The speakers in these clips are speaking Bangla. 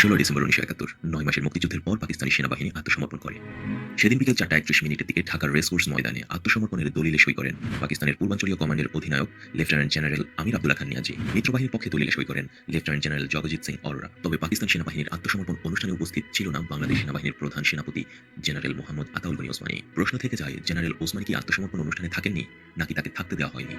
ষোলো ডিসেম্বর উনিশশো একাত্তর, নয় মাসের মুক্তিযুদ্ধের পর পাকিস্তানি সেনাবাহিনী আত্মসমর্পণ করে। সেদিন বিকেল চারটা একত্রিশ মিনিটের দিকে ঢাকার রেসকোর্স ময়দানে আত্মসমর্পণের দলিলে সই করেন পাকিস্তানের পূর্বাঞ্চলীয় কমান্ডের অধিনায়ক লেফটেন্যান্ট জেনারেল আমির আব্দুল্লাহ খান নিয়াজি। মিত্রবাহিনীর পক্ষে দলিলে সই করেন লেফটেন্যান্ট জেনারেল জগজিৎ সিং অরোরা। তবে পাকিস্তান সেনাবাহিনীর আত্মসমর্পণ অনুষ্ঠানে উপস্থিত ছিল না বাংলাদেশ সেনাবাহিনীর প্রধান সেনাপতি জেনারেল মোহাম্মদ আতাউল গনি ওসমানী। প্রশ্ন থেকে যায়, জেনারেল ওসমানী কি আত্মসমর্পণ অনুষ্ঠানে থাকেননি? নাকি তাকে থাকতে দেওয়া হয়নি?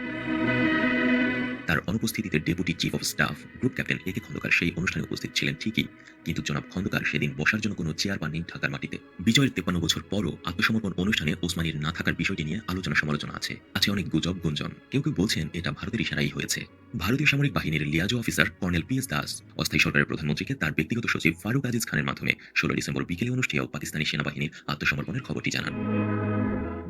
তার অনুপস্থিতিতে deputy chief of staff, group captain A K Khandakar সেই অনুষ্ঠানে উপস্থিত ছিলেন ঠিকই। কিন্তু জনাব খন্দকার সেদিন বসার জন্য কোনো চেয়ার পাননি ঢাকার মাটিতে। বিজয়ের তেপান্ন বছর পরও আত্মসমর্পণ অনুষ্ঠানে ওসমানীর না থাকার বিষয়টি নিয়ে আলোচনা সমালোচনা আছে। আছে অনেক গুজব, গুঞ্জন। কেউ কেউ বলছেন, এটা ভারতের ইশারাই হয়েছে। ভারতীয় সামরিক বাহিনীর liaison officer colonel P S Das, অস্থায়ী সরকারের প্রধানমন্ত্রীকে তার ব্যক্তিগত সচিব ফারুক আজিজ খানের মাধ্যমে ষোলো ডিসেম্বর বিকেলে অনুষ্ঠেয় পাকিস্তানি সেনাবাহিনীর আত্মসমর্পণের খবরটি জানান।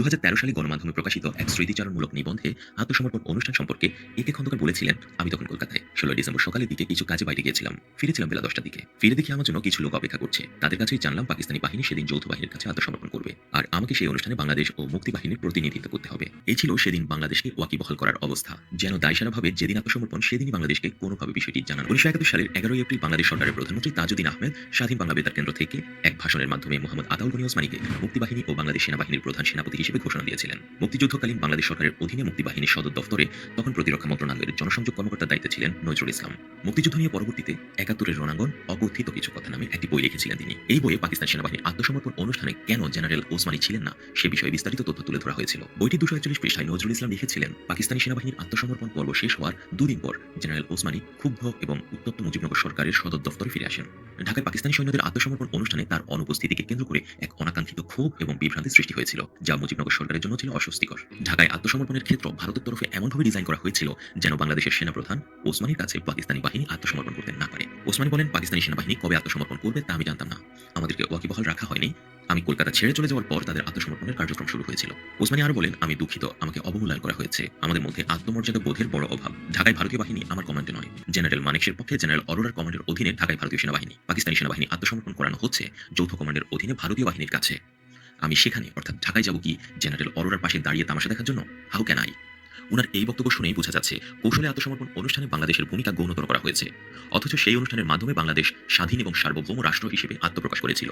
দু সালে গণমাধ্যমে প্রকাশিত এক স্মৃতিচারণমূলক নিবন্ধে আত্মসমর্পণ অনুষ্ঠান সম্পর্কে একে খন্দকার বলেছিলেন, আমি তখন কলকাতায় ষোলো ডিসেম্বর সকালের দিকে কিছু কাজে বাইরে গিয়েছিলাম। ফিরেছিলাম বেলা দশটার দিকে। ফিরে দেখি আমার জন্য কিছু লোক অপেক্ষা করছে। তাদের কাছেই জানলাম পাকিস্তানি বাহিনী সেদিন যৌথ বাহিনীর কাছে আত্মসমর্পণ করবে। আর আমাকে সেই অনুষ্ঠানে বাংলাদেশ ও মুক্তি বাহিনীর প্রতিনিধিত্ব করতে হবে। এই ছিল সেদিন বাংলাদেশকে ওয়াকিবহাল করার অবস্থা। যেন দায়সারাভাবে যেদিন আত্মসমর্পণ, সেদিনই বাংলাদেশকে কোনোভাবে বিষয়টি জানান উনিশশো একাত্তর সালের এগারোই এপ্রিল বাংলাদেশ সরকারের প্রধানমন্ত্রী তাজউদ্দিন আহমেদ স্বাধীন বাংলা বেতার কেন্দ্র থেকে এক ভাষণের মাধ্যমে মোহাম্মদ আতাউল গনি ওসমানীকে মুক্তিবাহিনী ও বাংলাদেশ সেনাবাহিনীর প্রধান সেনাপতি হিসেবে ঘোষণা দিয়েছিলেন। মুক্তিযুদ্ধকালীন বাংলাদেশ সরকারের অধীনে মুক্তিবাহিনীর সদর দফতরে তখন প্রতিরক্ষা মন্ত্রণালয়ের জনসংযোগ কর্মকর্তার দায়িত্বে ছিলেন নজরুল ইসলাম। মুক্তিযুদ্ধ নিয়ে পরবর্তীতে একাত্তরের রণাঙ্গন অকথিত কিছু কথা নামে একটি বই লিখেছিলেন তিনি। এই বইয়ে পাকিস্তান সেনাবাহিনীর আত্মসমর্পণ অনুষ্ঠানে কেন জেনারেল ওসমানী ছিলেন না, সে বিষয়ে বিস্তারিত তথ্য তুলে ধরা হয়েছিল। বইটি দুশো পৃষ্ঠায় নজরুল ইসলাম লিখেছিলেন, পাকিস্তানি সেনাবাহিনীর আত্মসমর্পণ পর্ব শেষ হওয়ার দুদিন পর জেনারেল ওসমানী ক্ষুব্ধ এবং উত্তপ্ত মুজিবনগর সরকারের সদর দফতরে ফিরে আসেন। ঢাকায় পাকিস্তানি সৈন্যদের আত্মসমর্পণ অনুষ্ঠানে তার অনুপস্থিতিকে কেন্দ্র করে এক অনাকাঙ্ক্ষিত ক্ষোভ এবং বিভ্রান্তি সৃষ্টি হয়েছিল, যা মুজিবনগর সরকারের জন্য ছিল অস্বস্তিকর। ঢাকায় আত্মসমর্পণের ক্ষেত্র ভারতের তরফে এমনভাবে ডিজাইন করা হয়েছিল যেন বাংলাদেশের সেনাপ্রধান ওসমানীর কাছে পাকিস্তানি বাহিনী আত্মসমর্পণ ওসমানী বলেন, পাকিস্তানি সেনাবাহিনী কবে আত্মসমর্পণ করবে তা আমি জানতাম না। আমাদেরকে ওয়াকিবহাল রাখা হয়নি। আমি কলকাতা ছেড়ে চলে যাওয়ার পর তাদের আত্মসমর্পণের কার্যক্রম শুরু হয়েছিল। ওসমানী আরও বলেন, আমি দুঃখিত, আমাকে অবমূল্যায়ন করা হয়েছে। আমাদের মধ্যে আত্মমর্যাদা বোধের বড় অভাব। ঢাকায় ভারতীয় বাহিনী আমার কমান্ডে নয়। জেনারেল মানেকের পক্ষে জেনারেল অরোরার কমান্ডের অধীনে ঢাকায় ভারতীয় সেনাবাহিনী, পাকিস্তানি সেনাবাহিনী আত্মসমর্পণ করানো হচ্ছে যৌথ কমান্ডের অধীনে ভারতীয় বাহিনীর কাছে। আমি সেখানে, অর্থাৎ ঢাকায় যাব কি জেনারেল অরোরার পাশে দাঁড়িয়ে তামাশা দেখার জন্য? How can I? উনার এই বক্তব্য শুনেই বোঝা যাচ্ছে কৌশলে আত্মসমর্পণ অনুষ্ঠানে বাংলাদেশের ভূমিকা গৌণতর করা হয়েছে। অথচ সেই অনুষ্ঠানের মাধ্যমে বাংলাদেশ স্বাধীন এবং সার্বভৌম রাষ্ট্র হিসেবে আত্মপ্রকাশ করেছিল।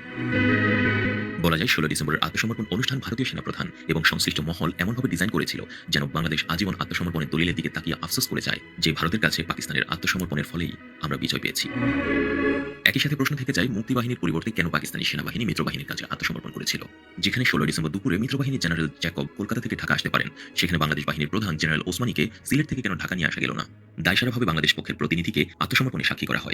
বলা যায়, ষোলো ডিসেম্বরের আত্মসমর্পণ অনুষ্ঠান ভারতীয় সেনাপ্রধান এবং সংশ্লিষ্ট মহল এমনভাবে ডিজাইন করেছিল যেন বাংলাদেশ আজীবন আত্মসমর্পণের দলিলের দিকে তাকিয়ে আফসোস করে যায় যে ভারতের কাছে পাকিস্তানের আত্মসমর্পণের ফলেই আমরা বিজয় পেয়েছি। একই সাথে প্রশ্ন থেকে যায় মুক্তিবাহিনীর পরিবর্তে কেন পাকিস্তানি সেনাবাহিনী মিত্রবাহিনীর কাছে আত্মসমর্পণ করেছিল? যেখানে ষোলো ডিসেম্বর দুপুরে মিত্রবাহিনীর জেনারেল জ্যাকব কলকাতা থেকে ঢাকা আসতে পারেন। সেখানে বাংলাদেশ বাহিনীর প্রধান জেনারেল ওসমানীকে সিলেট থেকে কেন ঢাকা নিয়ে আসা গেল না? দায়সারাভাবে বাংলাদেশ পক্ষের প্রতিনিধিকে আত্মসমর্পণে সাক্ষী করা হয়।